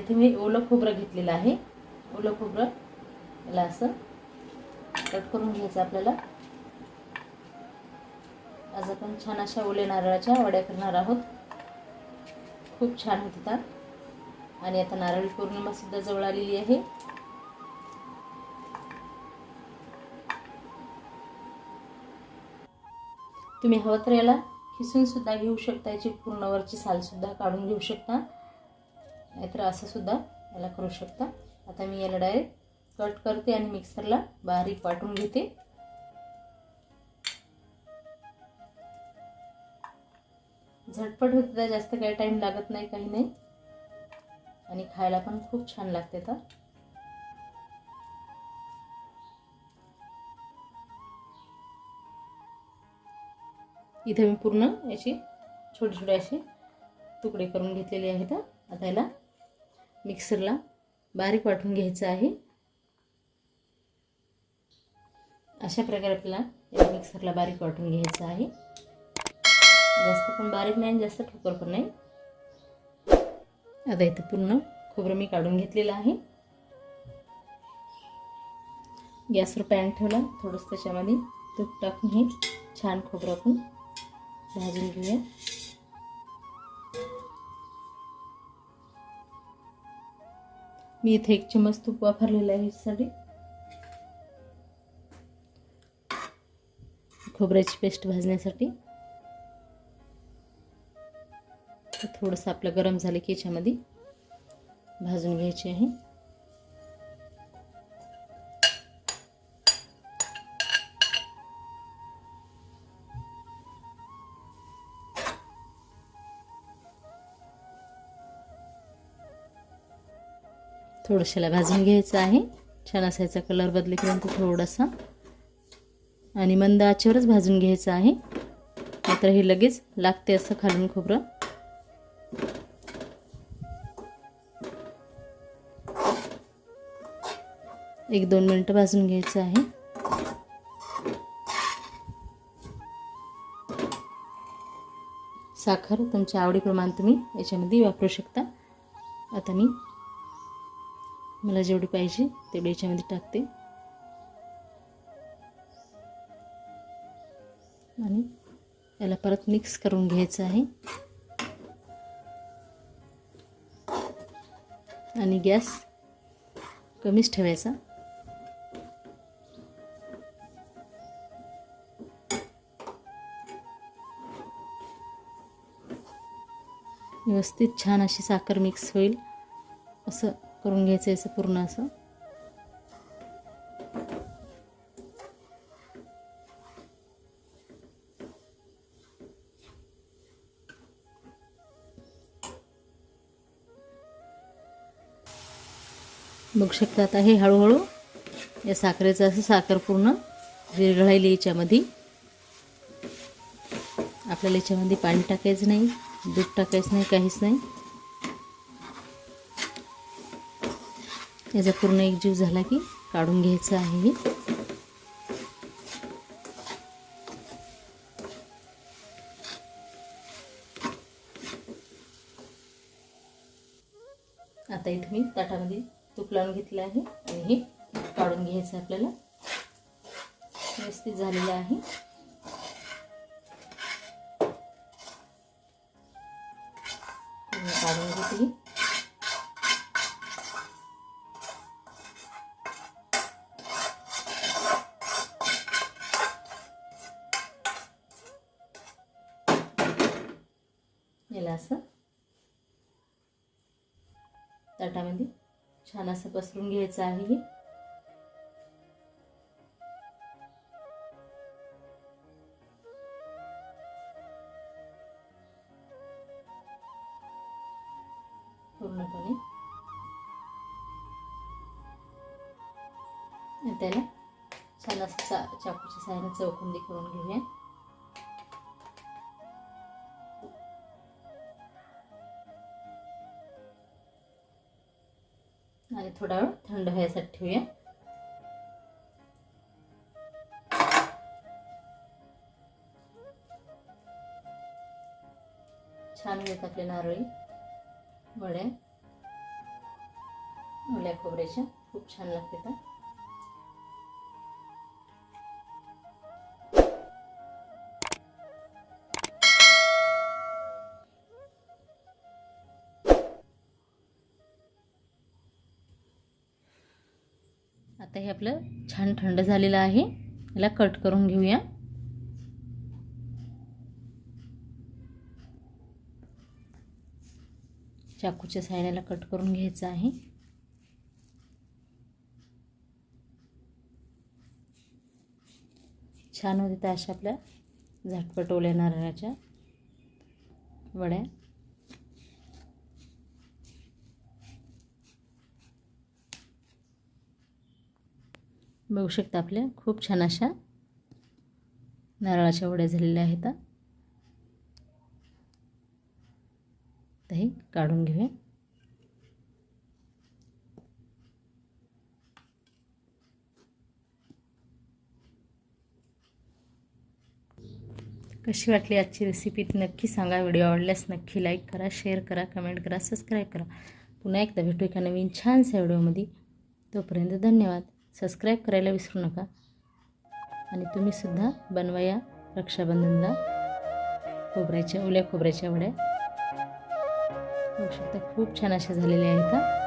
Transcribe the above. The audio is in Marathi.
इथे मी ओलं खोबरं घेतलेलं आहे. ओलं खोबरं. याला असं कट करून घ्यायचं आपल्याला. आज आपण छान अशा ओल्या नारळाच्या वड्या करणार आहोत. खूप छान होत होतात आणि आता नारळी पौर्णिमा सुद्धा जवळ आलेली आहे. तुम्ही हवं तर याला खिसून सुद्धा घेऊ शकता. याची पूर्णवरची सालसुद्धा काढून घेऊ शकता. नाहीतर असंसुद्धा याला करू शकता. आता मी याला डायरेक्ट कट करते आणि मिक्सरला बारीक वाटून घेते. झटपट होते जास्त काही टाईम लागत नाही काही नाही. आणि खायला पण खूप छान लागते तर. इथे मी पूर्ण याची छोटे छोटे असे तुकडे करून घेतलेले आहेत. आता याला मिक्सरला बारीक वाटून घ्यायचं आहे. अशा प्रकारे आपल्याला या मिक्सरला बारीक वाटून घ्यायचं आहे. जास्त पण बारीक नाही जास्त ठोकर पण नाही. आता इथं पूर्ण खोबरं मी काढून घेतलेलं आहे. गॅसवर पॅन ठेवला थोडंसं त्याच्यामध्ये तूप टाकून हे छान खोबरं आपण भाजून घेऊया. मी इथे एक चमच तूप वापरलेलं आहे ह्याच्यासाठी खोबऱ्याची पेस्ट भाजण्यासाठी. थोडंसं आपलं गरम झालं की याच्यामध्ये भाजून घ्यायची आहे. थोडंशाला भाजून घ्यायचं आहे. छान असायचा कलर बदलेपर्यंत थोडासा. आणि मंद आचेवरच भाजून घ्यायचं आहे. नाहीतर हे लगेच लागते असं खालून खोबरं. एक दोन मिनटं भाजून घ्यायचं आहे. साखर तुमच्या आवडीप्रमाणे तुम्ही याच्यामध्ये वापरू शकता. आता मी मला जेवढी पाहिजे तेवढी याच्यामध्ये टाकते. आणि याला परत मिक्स करून घ्यायचं आहे. आणि गॅस कमीच ठेवायचा. व्यवस्थित छान अशी साखर मिक्स होईल. असं करून घ्यायचं असं पूर्ण असं. बघू शकता आता हे हळूहळू या साखरेचं असं साखर पूर्ण विरघळायली याच्यामध्ये. आपल्याला याच्यामध्ये पाणी टाकायचं नाही दूध टाकायचं नाही काहीच नाही. याचा पूर्ण एक जीव झाला की काढून घ्यायचं आहे हे. आता इथे मी ताटामध्ये तूप लावून घेतलं आहे आणि हे काढून घ्यायचं आपल्याला. व्यवस्थित झालेलं आहे. काढून घेतली याला असं. ताटामध्ये छान असं पसरून घ्यायचं आहे हे. पूर्णपणे. त्याला छान असं चा चाकूच्या साह्याने चौकंदी करून घेऊया. थोडा वेळ थंड व्हायसाठी ठेवूया. छान येत आपले नारळी वड्या खोबऱ्याच्या. खूप छान लागते तर आता हे आपलं छान थंड झालेलं आहे. याला कट करून घेऊया. चाकूच्या साह्याला कट करून घ्यायचं आहे. छान होते त्या अशा आपल्या झटपट ओल्या नारळाच्या वड्या. बघू शकता आपल्या. खूप छान अशा नारळाच्या वड्या झालेल्या आहेत. तर हे काढून घेऊया. कशी वाटली आजची रेसिपी नक्की सांगा. व्हिडिओ आवडल्यास नक्की लाईक करा शेअर करा कमेंट करा सबस्क्राईब करा. पुन्हा एकदा भेटू एका नवीन छानशा व्हिडिओमध्ये. तोपर्यंत धन्यवाद. सबस्क्राईब करायला विसरू नका. आणि तुम्हीसुद्धा बनवा या रक्षाबंधनला. खोबऱ्याच्या ओल्या खोबऱ्याच्या वड्या. बघू शकता खूप छान अशा झालेल्या आहेत